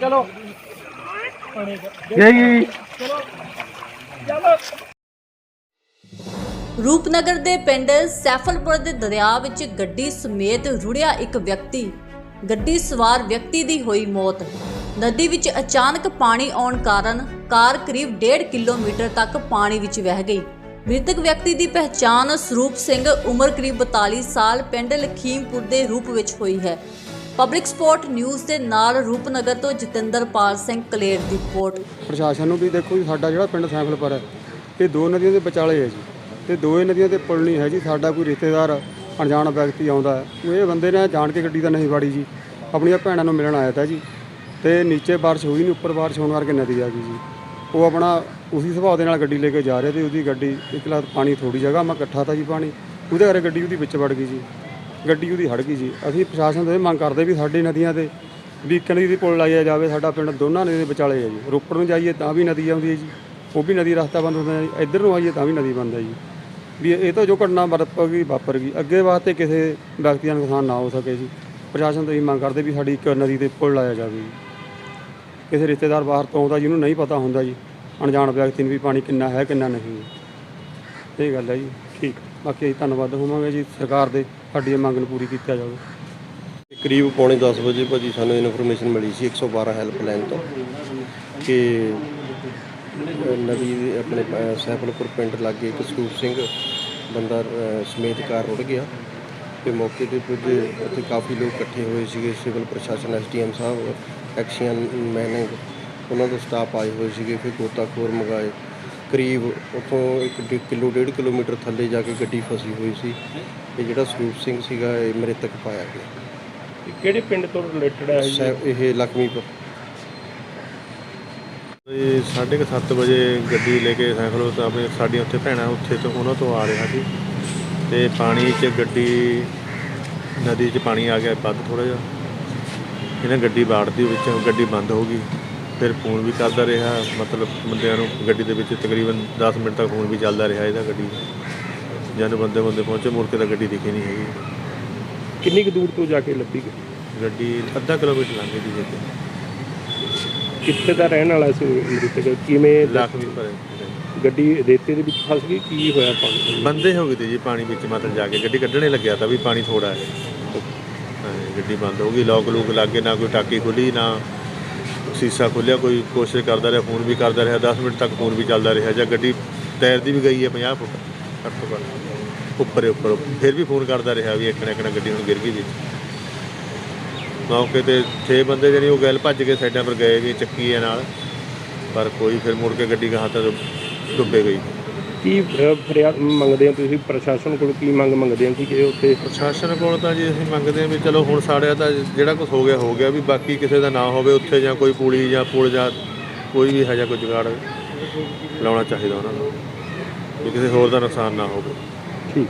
ਚਲੋ। ਰੂਪਨਗਰ ਦੇ ਪਿੰਡ ਸੈਫਲਪੁਰ ਦੇ ਦਰਿਆ ਵਿੱਚ ਗੱਡੀ ਸਮੇਤ ਰੁੜਿਆ ਇੱਕ ਵਿਅਕਤੀ। ਗੱਡੀ ਸਵਾਰ ਵਿਅਕਤੀ ਦੀ ਹੋਈ ਮੌਤ। ਨਦੀ ਵਿੱਚ ਅਚਾਨਕ ਪਾਣੀ ਆਉਣ ਕਾਰਨ ਕਾਰ ਕਰੀਬ 1.5 ਕਿਲੋਮੀਟਰ ਤੱਕ ਪਾਣੀ ਵਿੱਚ ਵਹਿ ਗਈ। ਮ੍ਰਿਤਕ ਵਿਅਕਤੀ ਦੀ ਪਹਿਚਾਣ ਸਰੂਪ ਸਿੰਘ ਉਮਰ ਕਰੀਬ 42 ਸਾਲ ਪਿੰਡ ਲਖੀਮਪੁਰ ਦੇ ਰੂਪ ਵਿੱਚ ਹੋਈ ਹੈ। ਪਬਲਿਕ ਸਪੋਰਟ ਨਿਊਜ਼ ਦੇ ਨਾਲ ਰੂਪਨਗਰ ਤੋਂ ਜਤਿੰਦਰਪਾਲ ਸਿੰਘ ਕਲੇਰ ਦੀ ਰਿਪੋਰਟ। ਪ੍ਰਸ਼ਾਸਨ ਨੂੰ ਵੀ ਦੇਖੋ ਜੀ, ਸਾਡਾ ਜਿਹੜਾ ਪਿੰਡ ਸੈਂਫਲਪੁਰ ਹੈ, ਇਹ ਦੋ ਨਦੀਆਂ ਦੇ ਵਿਚਾਲੇ ਹੈ ਜੀ। ਤੇ ਦੋਏ ਨਦੀਆਂ 'ਤੇ ਪੁਲ ਨਹੀਂ ਹੈ ਜੀ, ਸਾਡਾ ਕੋਈ ਰਿਸ਼ਤੇਦਾਰ, ਅਣਜਾਣ ਵਿਅਕਤੀ ਆਉਂਦਾ ਹੈ। ਇਹ ਬੰਦੇ ਨੇ ਜਾਣ ਕੇ ਗੱਡੀ ਤਾਂ ਨਹੀਂ ਵਾੜੀ ਜੀ, ਆਪਣੀਆਂ ਭੈਣਾਂ ਨੂੰ ਮਿਲਣ ਆਇਆ ਤਾ ਜੀ। ਤੇ ਨੀਚੇ ਬਾਰਿਸ਼ ਹੋਈ ਨਹੀਂ, ਉੱਪਰ ਬਾਰਿਸ਼ ਹੋਣ ਕਰਕੇ ਨਦੀ ਆ ਗਈ ਜੀ। ਉਹ ਆਪਣਾ ਉਸੇ ਸੁਭਾਅ ਦੇ ਨਾਲ ਗੱਡੀ ਲੈ ਕੇ ਜਾ ਰਿਹਾ ਤੇ ਉਹਦੀ ਗੱਡੀ, ਇੱਕ ਲੱਖ ਪਾਣੀ ਥੋੜੀ ਜਗ੍ਹਾ, ਮੈਂ ਇਕੱਠਾ ਤਾ ਜੀ ਪਾਣੀ, ਉਹਦੇ ਕਰਕੇ ਗੱਡੀ ਉਹਦੀ ਵਿੱਚ ਵੜ ਗਈ ਜੀ। ਗੱਡੀ ਉਹਦੀ ਹੜ ਗਈ ਜੀ ਅਸੀਂ ਪ੍ਰਸ਼ਾਸਨ ਤੋਂ ਇਹ ਮੰਗ ਕਰਦੇ ਵੀ ਸਾਡੀ ਨਦੀਆਂ ਤੇ ਵੀ ਇੱਕ ਨਦੀ ਦੀ ਪੁਲ ਲਾਇਆ ਜਾਵੇ, ਸਾਡਾ ਪਿੰਡ ਦੋਨਾਂ ਨਦੀ ਦੇ ਵਿਚਾਲੇ ਹੈ ਜੀ। ਰੋਪੜ ਨੂੰ ਜਾਈਏ ਤਾਂ ਵੀ ਨਦੀ ਆਉਂਦੀ ਹੈ ਜੀ। ਉਹ ਵੀ ਨਦੀ ਰਸਤਾ ਬੰਦ ਹੁੰਦਾ ਜੀ ਇੱਧਰ ਨੂੰ ਆਈਏ ਤਾਂ ਵੀ ਨਦੀ ਬੰਦ ਹੈ ਜੀ। ਵੀ ਇਹ ਤਾਂ ਜੋ ਘਟਨਾ ਵਾਪਰ ਗਈ ਵਾਪਰ ਗਈ। ਅੱਗੇ ਵਾਸਤੇ ਕਿਸੇ ਵਿਅਕਤੀ ਦਾ ਨੁਕਸਾਨ ਨਾ ਹੋ ਸਕੇ ਜੀ। ਪ੍ਰਸ਼ਾਸਨ ਤੋਂ ਇਹ ਮੰਗ ਕਰਦੇ ਵੀ ਸਾਡੀ ਇੱਕ ਨਦੀ ਤੇ ਪੁਲ ਲਾਇਆ ਜਾਵੇ ਜੀ। ਕਿਸੇ ਰਿਸ਼ਤੇਦਾਰ ਬਾਹਰ ਤੋਂ ਆਉਂਦਾ ਜਿਹਨੂੰ ਨਹੀਂ ਪਤਾ ਹੁੰਦਾ ਜੀ। ਅਣਜਾਣ ਵਿਅਕਤੀ ਨੂੰ ਵੀ ਪਾਣੀ ਕਿੰਨਾ ਹੈ, ਕਿੰਨਾ ਨਹੀਂ। ਇਹ ਗੱਲ ਹੈ ਜੀ। ਠੀਕ। ਬਾਕੀ ਅਸੀਂ ਧੰਨਵਾਦ ਹੋਵਾਂਗੇ ਜੀ ਸਰਕਾਰ ਦੇ। ਸਾਡੀ ਇਹ ਮੰਗ ਨੂੰ ਪੂਰੀ ਕੀਤਾ ਜਾਵੇ। ਕਰੀਬ ਪੌਣੇ 10 ਵਜੇ ਭਾਜੀ ਸਾਨੂੰ ਇਨਫੋਰਮੇਸ਼ਨ ਮਿਲੀ ਸੀ 112 ਹੈਲਪਲਾਈਨ ਤੋਂ ਕਿ ਨਦੀ ਦੇ ਆਪਣੇ ਅ, ਸੈਫਲਪੁਰ ਪਿੰਡ ਲਾਗੇ ਇੱਕ ਸਰੂਪ ਸਿੰਘ ਬੰਦਾ ਸਮੇਤ ਕਾਰ ਰੁੜ ਗਿਆ ਤੇ ਮੌਕੇ ਤੇ ਪੁੱਜੇ ਉੱਥੇ ਕਾਫੀ ਲੋਕ ਇਕੱਠੇ ਹੋਏ ਸੀਗੇ ਸਿਵਲ ਪ੍ਰਸ਼ਾਸਨ ਐਸਡੀਐਮ ਸਾਹਿਬ ਐਕਸ਼ਨ ਮੈਨਿੰਗ ਉਹਨਾਂ ਦਾ ਸਟਾਫ ਆਏ ਹੋਏ ਸੀਗੇ ਫਿਰ ਗੋਤਾਖੋਰ ਮੰਗਾਏ। ਕਰੀਬ ਉੱਥੋਂ ਇੱਕ ਡੇਢ ਕਿਲੋ ਡੇਢ ਕਿਲੋਮੀਟਰ ਥੱਲੇ ਜਾ ਕੇ ਗੱਡੀ ਫਸੀ ਹੋਈ ਸੀ। ਇਹ ਜਿਹੜਾ ਸਰੂਪ ਸਿੰਘ ਸੀਗਾ ਇਹ ਮ੍ਰਿਤਕ ਪਾਇਆ ਗਿਆ। ਕਿਹੜੇ ਪਿੰਡ ਤੋਂ ਰਿਲੇਟਡ ਹੈ ਜੀ ਇਹ ਲਖਮੀਪੁਰ। ਇਹ ਸਾਢੇ ਕੁ ਸੱਤ ਵਜੇ ਗੱਡੀ ਲੈ ਕੇ ਸਾਈਕਲ ਤੋਂ ਆਪਣੇ ਸਾਡੀਆਂ ਉੱਥੇ ਭੈਣਾਂ ਉੱਥੇ ਤੋਂ ਉਹਨਾਂ ਤੋਂ ਆ ਰਿਹਾ ਸੀ। ਤੇ ਪਾਣੀ 'ਚ ਗੱਡੀ ਨਦੀ 'ਚ ਪਾਣੀ ਆ ਗਿਆ ਵੱਧ ਥੋੜਾ ਜਿਹਾ। ਇਹਨੇ ਗੱਡੀ ਬਾੜਦੀ ਵਿੱਚ ਗੱਡੀ ਬੰਦ ਹੋ ਗਈ। ਫਿਰ ਫੋਨ ਵੀ ਕਰਦਾ ਰਿਹਾ ਮਤਲਬ ਬੰਦਿਆਂ ਨੂੰ ਗੱਡੀ ਦੇ ਵਿੱਚ ਤਕਰੀਬਨ 10 ਮਿੰਟ ਤੱਕ ਫੋਨ ਵੀ ਚੱਲਦਾ ਰਿਹਾ ਇਹਦਾ ਗੱਡੀ ਜਦ ਬੰਦੇ ਬੰਦੇ ਪਹੁੰਚੇ ਮੁੜ ਕੇ ਤਾਂ ਗੱਡੀ ਦਿਖੀ ਨਹੀਂ ਹੈਗੀ। ਕਿੰਨੀ ਕੁ ਦੂਰ ਤੋਂ ਜਾ ਕੇ ਲੱਭੀ? ਗਈ ਗੱਡੀ ਅੱਧਾ ਕਿਲੋਮੀਟਰ ਲੰਘ ਗਈ ਜੀ ਕਿੱਥੇ ਦਾ ਰਹਿਣ ਵਾਲਾ ਸੀ ਮ੍ਰਿਤਕ ਕਿਵੇਂ ਲੱਖ ਵੀ ਭਰੇ ਗੱਡੀ ਰੇਤੇ ਦੇ ਵਿੱਚ ਫਸ ਗਈ ਕੀ ਹੋਇਆ ਪਾਣੀ ਬੰਦੇ ਹੋ ਗਏ ਤੇ ਜੀ ਪਾਣੀ ਵਿੱਚ ਮਤਲਬ ਜਾ ਕੇ। ਗੱਡੀ ਕੱਢਣੇ ਲੱਗਿਆ ਤਾਂ ਵੀ ਪਾਣੀ ਥੋੜਾ ਹੈ। ਗੱਡੀ ਬੰਦ ਹੋ ਗਈ ਲੋਕ ਲੂਕ ਲੱਗੇ ਨਾ ਕੋਈ ਟਾਕੀ ਖੁੱਲੀ ਨਾ ਸੀਸਾ ਖੁੱਲਿਆ ਕੋਈ ਕੋਸ਼ਿਸ਼ ਕਰਦਾ ਰਿਹਾ ਫੋਨ ਵੀ ਕਰਦਾ ਰਿਹਾ 10 ਮਿੰਟ ਤੱਕ ਫੋਨ ਵੀ ਚੱਲਦਾ ਰਿਹਾ ਜਾਂ ਗੱਡੀ ਟਾਇਰ ਦੀ ਵੀ ਗਈ ਹੈ 50 ਫੁੱਟ। ਘੱਟ ਤੋਂ ਘੱਟ ਉੱਪਰ ਉੱਪਰ। ਫਿਰ ਵੀ ਫੋਨ ਕਰਦਾ ਰਿਹਾ ਵੀ ਇੱਕ ਨਾ ਇੱਕ ਨਾ ਗੱਡੀ ਹੁਣ ਗਿਰ ਗਈ ਵਿੱਚ ਮੌਕੇ ਤੇ 6 ਬੰਦੇ ਜਿਹੜੀ ਉਹ ਗੱਲ ਭੱਜ ਕੇ ਸਾਈਡਾਂ ਪਰ ਗਏ ਵੀ ਚੱਕੀ ਹੈ ਨਾਲ। ਪਰ ਕੋਈ ਫਿਰ ਮੁੜ ਕੇ ਗੱਡੀ ਗਾਹਾਂ ਤੱਕ ਡੁੱਬੇ ਗਈ। ਕੀ ਫਰਿਆਦ ਮੰਗਦੇ ਹੋ ਤੁਸੀਂ? ਪ੍ਰਸ਼ਾਸਨ ਕੋਲ ਕੀ ਮੰਗ ਮੰਗਦੇ ਹੋ ਕਿ ਉੱਥੇ ਪ੍ਰਸ਼ਾਸਨ ਕੋਲ ਤਾਂ ਜੀ ਅਸੀਂ ਮੰਗਦੇ ਹਾਂ ਵੀ ਚਲੋ ਹੁਣ ਸਾੜਿਆ ਤਾਂ ਜਿਹੜਾ ਕੁਝ ਹੋ ਗਿਆ ਹੋ ਗਿਆ ਵੀ ਬਾਕੀ ਕਿਸੇ ਦਾ ਨਾ ਹੋਵੇ ਉੱਥੇ ਜਾਂ ਕੋਈ ਪੁਲੀ ਜਾਂ ਪੁਲ ਜਾਂ ਕੋਈ ਵੀ ਹੈ ਜਾਂ ਕੋਈ ਜੁਗਾੜ ਲਾਉਣਾ ਚਾਹੀਦਾ ਉਹਨਾਂ ਨੂੰ। ਵੀ ਕਿਸੇ ਹੋਰ ਦਾ ਨੁਕਸਾਨ ਨਾ ਹੋਵੇ। ਠੀਕ।